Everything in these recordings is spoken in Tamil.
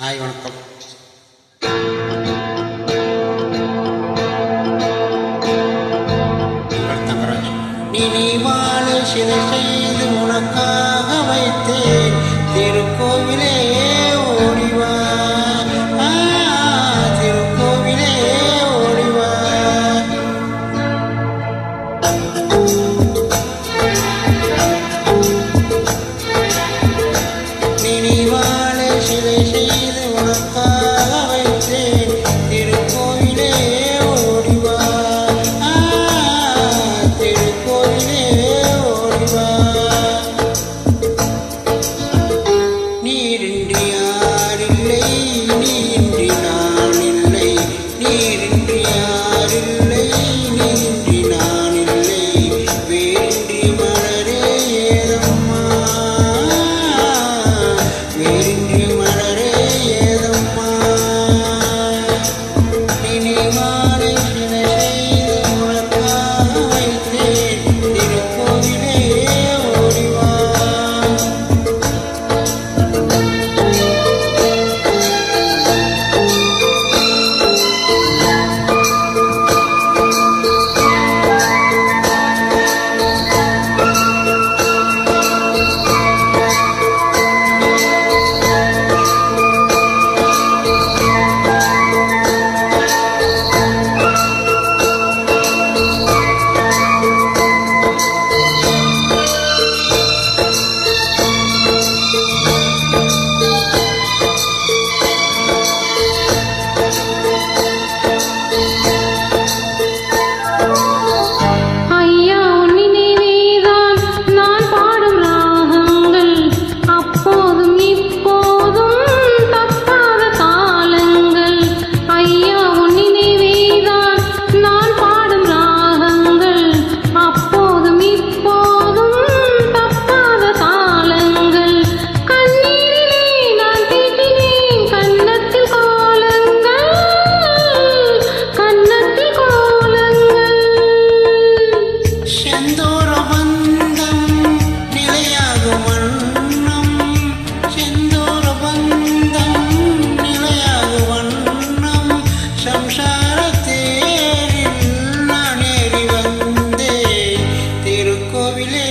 ஹாய் வணக்கம். நினைவாழ சிலை செய்து உனக்காக வைத்தேன். திருக்கோவிலே ஓடிவா. திருக்கோவிலே ஓடிவா. Allah கோவிலே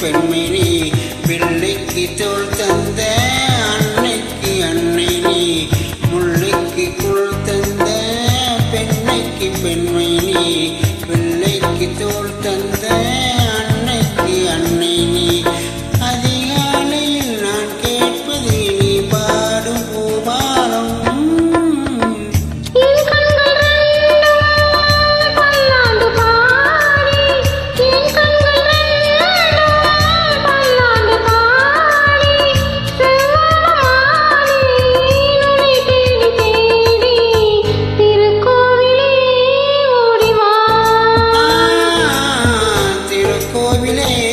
பெண்மணி பிள்ளைக்கு தோல் தந்த name.